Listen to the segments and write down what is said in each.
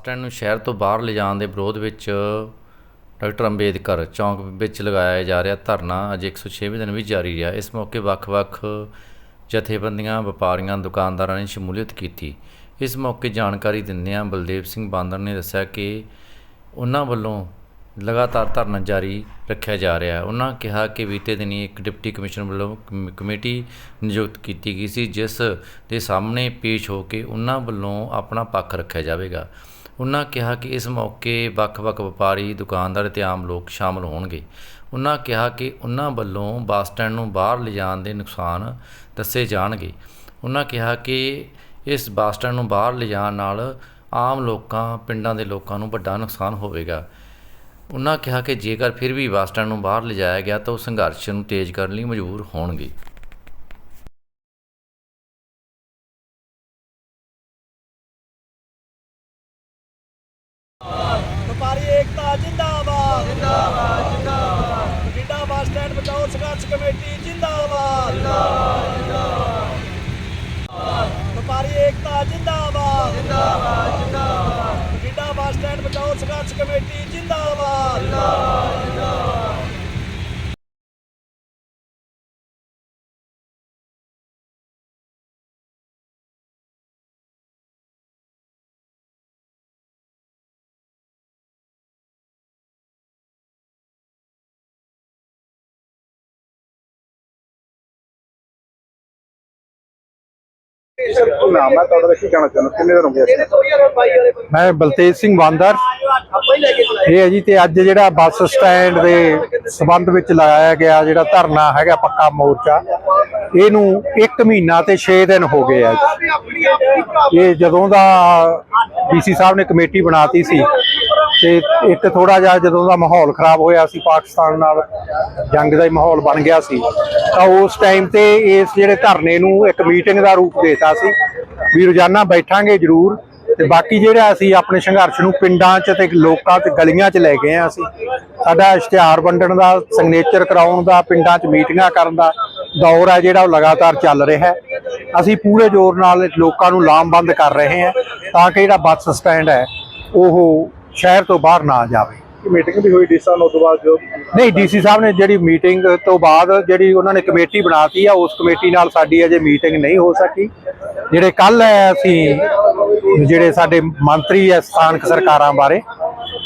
Stand ਨੂੰ ਸ਼ਹਿਰ ਤੋਂ ਬਾਹਰ ਲਿਜਾਣ ਦੇ ਵਿਰੋਧ ਵਿੱਚ ਡਾਕਟਰ ਅੰਬੇਦਕਰ ਚੌਂਕ ਵਿੱਚ ਲਗਾਇਆ ਜਾ ਰਿਹਾ ਧਰਨਾ। ਅੱਜ 106ਵੇਂ ਦਿਨ ਵੀ ਜਾਰੀ ਰਿਹਾ। ਇਸ ਮੌਕੇ ਵੱਖ-ਵੱਖ ਜਥੇਬੰਦੀਆਂ, ਵਪਾਰੀਆਂ, ਦੁਕਾਨਦਾਰਾਂ ਨੇ ਸ਼ਮੂਲੀਅਤ ਕੀਤੀ। ਇਸ ਮੌਕੇ ਜਾਣਕਾਰੀ ਦਿੰਦਿਆਂ ਬਲਦੇਵ ਸਿੰਘ ਬਾਂਦਰ ਨੇ ਦੱਸਿਆ ਕਿ ਉਹਨਾਂ ਵੱਲੋਂ ਲਗਾਤਾਰ ਧਰਨਾ ਜਾਰੀ ਰੱਖਿਆ ਜਾ ਰਿਹਾ ਹੈ। ਉਹਨਾਂ ਕਿਹਾ ਕਿ ਬੀਤੇ ਦਿਨੀ ਇੱਕ ਡਿਪਟੀ ਕਮਿਸ਼ਨਰ ਵੱਲੋਂ ਕਮ- ਕਮੇਟੀ ਨਿਯੁਕਤ ਕੀਤੀ ਗਈ ਸੀ, ਜਿਸ ਦੇ ਸਾਹਮਣੇ ਪੇਸ਼ ਹੋ ਕੇ ਉਹਨਾਂ ਵੱਲੋਂ ਆਪਣਾ ਪੱਖ ਰੱਖਿਆ ਜਾਵੇਗਾ। ਉਹਨਾਂ ਕਿਹਾ ਕਿ ਇਸ ਮੌਕੇ ਵੱਖ-ਵੱਖ ਵਪਾਰੀ, ਦੁਕਾਨਦਾਰ ਅਤੇ ਆਮ ਲੋਕ ਸ਼ਾਮਲ ਹੋਣਗੇ। ਉਹਨਾਂ ਕਿਹਾ ਕਿ ਉਹਨਾਂ ਵੱਲੋਂ ਬੱਸ ਸਟੈਂਡ ਨੂੰ ਬਾਹਰ ਲਿਜਾਣ ਦੇ ਨੁਕਸਾਨ ਦੱਸੇ ਜਾਣਗੇ। ਉਹਨਾਂ ਕਿਹਾ ਕਿ ਇਸ ਬੱਸ ਸਟੈਂਡ ਨੂੰ ਬਾਹਰ ਲਿਜਾਣ ਨਾਲ ਆਮ ਲੋਕਾਂ, ਪਿੰਡਾਂ ਦੇ ਲੋਕਾਂ ਨੂੰ ਵੱਡਾ ਨੁਕਸਾਨ ਹੋਵੇਗਾ। ਉਹਨਾਂ ਕਿਹਾ ਕਿ ਜੇਕਰ ਫਿਰ ਵੀ ਬੱਸ ਸਟੈਂਡ ਨੂੰ ਬਾਹਰ ਲਿਜਾਇਆ ਗਿਆ ਤਾਂ ਉਹ ਸੰਘਰਸ਼ ਨੂੰ ਤੇਜ਼ ਕਰਨ ਲਈ ਮਜਬੂਰ ਹੋਣਗੇ। ਏਕਤਾ ਜਿੰਦਾਬਾਦ। ਜਿੰਦਾਬਾਦ ਜਿੰਦਾਬਾਦ। ਬਠਿੰਡਾ ਬੱਸ ਸਟੈਂਡ ਬਚਾਓ ਸੰਘਰਸ਼ ਕਮੇਟੀ ਜਿੰਦਾਬਾਦ। ਜਿੰਦਾਬਾਦ ਜਿੰਦਾਬਾਦ। ਵਪਾਰੀ ਏਕਤਾ ਜਿੰਦਾਬਾਦ। ਜਿੰਦਾਬਾਦ ਜਿੰਦਾਬਾਦ। ਬਠਿੰਡਾ ਬੱਸ ਸਟੈਂਡ ਬਚਾਓ ਸੰਘਰਸ਼ ਕਮੇਟੀ ਜਿੰਦਾਬਾਦ ਜਿੰਦਾਬਾਦ। ਨਾਮ ਹੈ ਤੁਹਾਡਾ ਕੀ ਕਹਿਣਾ ਚਾਹੁੰਦੇ ਕਿੰਨੇ ਦਿਨ ਹੋ ਗਏ ਮੈਂ ਬਲਤੇਜ ਸਿੰਘ ਬਾਂਦਰ। ਇਹ ਹੈ ਜੀ ਤੇ ਅੱਜ ਜਿਹੜਾ ਬੱਸ ਸਟੈਂਡ ਦੇ ਸਬੰਧ ਵਿੱਚ ਲਗਾਇਆ ਗਿਆ ਜਿਹੜਾ ਧਰਨਾ ਹੈਗਾ ਪੱਕਾ ਮੋਰਚਾ, ਇਹਨੂੰ 1 ਮਹੀਨਾ ਤੇ 6 ਦਿਨ ਹੋ ਗਏ ਆ ਇਹ ਜਦੋਂ ਦਾ ਡੀਸੀ ਸਾਹਿਬ ਨੇ ਕਮੇਟੀ ਬਣਾਤੀ ਸੀ ਤੇ ਇੱਕ ਥੋੜਾ ਜਿਹਾ ਜਦੋਂ ਦਾ ਮਾਹੌਲ ਖਰਾਬ ਹੋਇਆ ਸੀ ਪਾਕਿਸਤਾਨ ਨਾਲ, ਜੰਗ ਦਾ ਹੀ ਮਾਹੌਲ ਬਣ ਗਿਆ ਸੀ। ਤਾਂ ਉਸ ਟਾਈਮ ਤੇ ਇਸ ਜਿਹੜੇ ਧਰਨੇ ਨੂੰ ਇੱਕ ਮੀਟਿੰਗ ਦਾ ਰੂਪ ਦੇਤਾ ਸੀ ਵੀ ਰੋਜ਼ਾਨਾ ਬੈਠਾਂਗੇ ਜ਼ਰੂਰ ਤੇ ਬਾਕੀ ਜਿਹੜਾ ਅਸੀਂ ਆਪਣੇ ਸੰਘਰਸ਼ ਨੂੰ ਪਿੰਡਾਂ 'ਚ ਤੇ ਲੋਕਾਂ 'ਚ ਗਲੀਆਂ 'ਚ ਲੈ ਗਏ ਆ ਅਸੀਂ, ਸਾਡਾ ਇਸ਼ਤਿਹਾਰ ਵੰਡਣ ਦਾ ਸਿਗਨੇਚਰ ਕਰਾਉਣ ਦਾ, ਪਿੰਡਾਂ 'ਚ ਮੀਟਿੰਗਾਂ ਕਰਨ ਦਾ ਦੌਰ ਹੈ ਜਿਹੜਾ ਉਹ ਲਗਾਤਾਰ ਚੱਲ ਰਿਹਾ ਹੈ। ਅਸੀਂ ਪੂਰੇ ਜ਼ੋਰ ਨਾਲ ਲੋਕਾਂ ਨੂੰ ਲਾਮਬੰਦ ਕਰ ਰਹੇ ਹਾਂ ਤਾਂ ਕਿ ਜਿਹੜਾ ਬੱਸ ਸਟੈਂਡ ਹੈ, ਉਹ ਸ਼ਹਿਰ ਤੋਂ ਬਾਹਰ ਨਾ ਜਾਵੇ। ਕੀ ਮੀਟਿੰਗ ਵੀ ਹੋਈ ਡੀਸਾ ਨੂੰ ਤੋਂ ਬਾਅਦ ਜੋ ਨਹੀਂ ਡੀਸੀ ਸਾਹਿਬ ਨੇ ਜਿਹੜੀ ਮੀਟਿੰਗ ਤੋਂ ਬਾਅਦ ਜਿਹੜੀ ਉਹਨਾਂ ਨੇ ਕਮੇਟੀ ਬਣਾਤੀ ਆ, ਉਸ ਕਮੇਟੀ ਨਾਲ ਸਾਡੀ ਅਜੇ ਮੀਟਿੰਗ ਨਹੀਂ ਹੋ ਸਕੀ। ਜਿਹੜੇ ਕੱਲ ਹੈ ਅਸੀਂ, ਜਿਹੜੇ ਸਾਡੇ ਮੰਤਰੀ ਹੈ ਸਥਾਨਕ ਸਰਕਾਰਾਂ ਬਾਰੇ,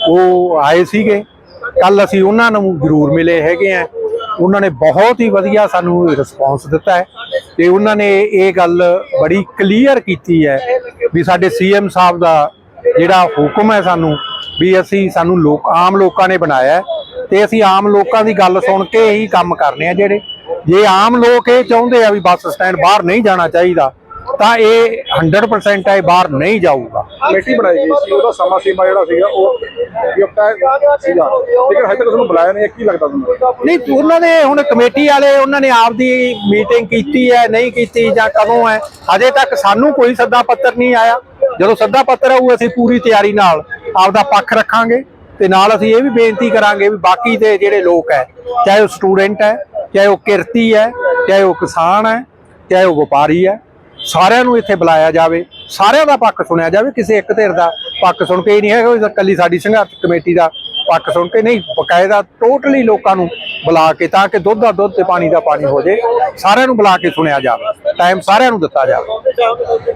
ਉਹ ਆਏ ਸੀਗੇ। ਕੱਲ ਅਸੀਂ ਉਹਨਾਂ ਨੂੰ ਜ਼ਰੂਰ ਮਿਲੇ ਹੈਗੇ ਆ। ਉਹਨਾਂ ਨੇ ਬਹੁਤ ਹੀ ਵਧੀਆ ਸਾਨੂੰ ਰਿਸਪੌਂਸ ਦਿੱਤਾ ਹੈ। ਤੇ ਉਹਨਾਂ ਨੇ ਇਹ ਗੱਲ ਬੜੀ ਕਲੀਅਰ ਕੀਤੀ ਹੈ ਵੀ ਸਾਡੇ ਸੀਐਮ ਸਾਹਿਬ ਦਾ ਜਿਹੜਾ ਹੁਕਮ ਹੈ ਸਾਨੂੰ ਵੀ ਅਸੀਂ ਸਾਨੂੰ ਲੋਕ ਆਮ ਲੋਕਾਂ ਨੇ ਬਣਾਇਆ ਤੇ ਅਸੀਂ ਆਮ ਲੋਕਾਂ ਦੀ ਗੱਲ ਸੁਣ ਕੇ ਹੀ ਕੰਮ ਕਰਨੇ ਆ ਜਿਹੜੇ। ਜੇ ਆਮ ਲੋਕ ਇਹ ਚਾਹੁੰਦੇ ਆ ਵੀ ਬੱਸ ਸਟੈਂਡ ਬਾਹਰ ਨਹੀਂ ਜਾਣਾ ਚਾਹੀਦਾ ਤਾਂ ਇਹ 100% ਹੈ ਬਾਹਰ ਨਹੀਂ ਜਾਊਗਾ। ਕਮੇਟੀ ਬਣਾਈ ਗਈ ਸੀ ਉਹਦਾ ਸਮਾਂ ਸੀਮਾ ਜਿਹੜਾ ਸੀਗਾ ਉਹ ਯੁਕਤਾ ਸੀਗਾ। ਲੇਕਿਨ ਹਜੇ ਤੱਕ ਤੁਹਾਨੂੰ ਬੁਲਾਇਆ ਨਹੀਂ ਕੀ ਲੱਗਦਾ ਤੁਹਾਨੂੰ? ਨਹੀਂ ਉਹਨਾਂ ਨੇ ਹੁਣ ਕਮੇਟੀ ਵਾਲੇ ਉਹਨਾਂ ਨੇ ਆਪਦੀ ਮੀਟਿੰਗ ਕੀਤੀ ਹੈ ਨਹੀਂ ਕੀਤੀ ਜਾਂ ਕਦੋਂ ਹੈ ਅਜੇ ਤੱਕ ਸਾਨੂੰ ਕੋਈ ਸੱਦਾ ਪੱਤਰ ਨਹੀਂ ਆਇਆ। ਜਦੋਂ ਸੱਦਾ ਪੱਤਰ ਆਊ ਅਸੀਂ ਪੂਰੀ ਤਿਆਰੀ ਨਾਲ ਆਪਦਾ ਪੱਖ ਰੱਖਾਂਗੇ ਤੇ ਨਾਲ ਅਸੀਂ ਇਹ ਵੀ ਬੇਨਤੀ ਕਰਾਂਗੇ ਵੀ ਬਾਕੀ ਦੇ ਜਿਹੜੇ ਲੋਕ ਹੈ, ਚਾਹੇ ਉਹ ਸਟੂਡੈਂਟ ਹੈ, ਚਾਹੇ ਉਹ ਕਿਰਤੀ ਹੈ, ਚਾਹੇ ਉਹ ਕਿਸਾਨ ਹੈ, ਚਾਹੇ ਉਹ ਵਪਾਰੀ ਹੈ, ਸਾਰਿਆਂ ਨੂੰ ਇੱਥੇ ਬੁਲਾਇਆ ਜਾਵੇ, ਸਾਰਿਆਂ ਦਾ ਪੱਖ ਸੁਣਿਆ ਜਾਵੇ, ਕਿਸੇ ਇੱਕ ਧਿਰ ਦਾ ਪੱਖ ਸੁਣ ਕੇ ਹੀ ਨਹੀਂ ਹੈਗਾ ਇਕੱਲੀ ਸਾਡੀ ਸੰਘਰਸ਼ ਕਮੇਟੀ ਦਾ ਪੱਖ ਸੁਣ ਕੇ ਨਹੀਂ, ਬਕਾਇਦਾ ਟੋਟਲੀ ਲੋਕਾਂ ਨੂੰ ਬੁਲਾ ਕੇ ਤਾਂ ਕਿ ਦੁੱਧ ਦਾ ਦੁੱਧ ਤੇ ਪਾਣੀ ਦਾ ਪਾਣੀ ਹੋ ਜੇ, ਸਾਰਿਆਂ ਨੂੰ ਬੁਲਾ ਕੇ ਸੁਣਿਆ ਜਾਵੇ ਟਾਈਮ ਸਾਰਿਆਂ ਨੂੰ ਦਿੱਤਾ ਜਾਵੇ।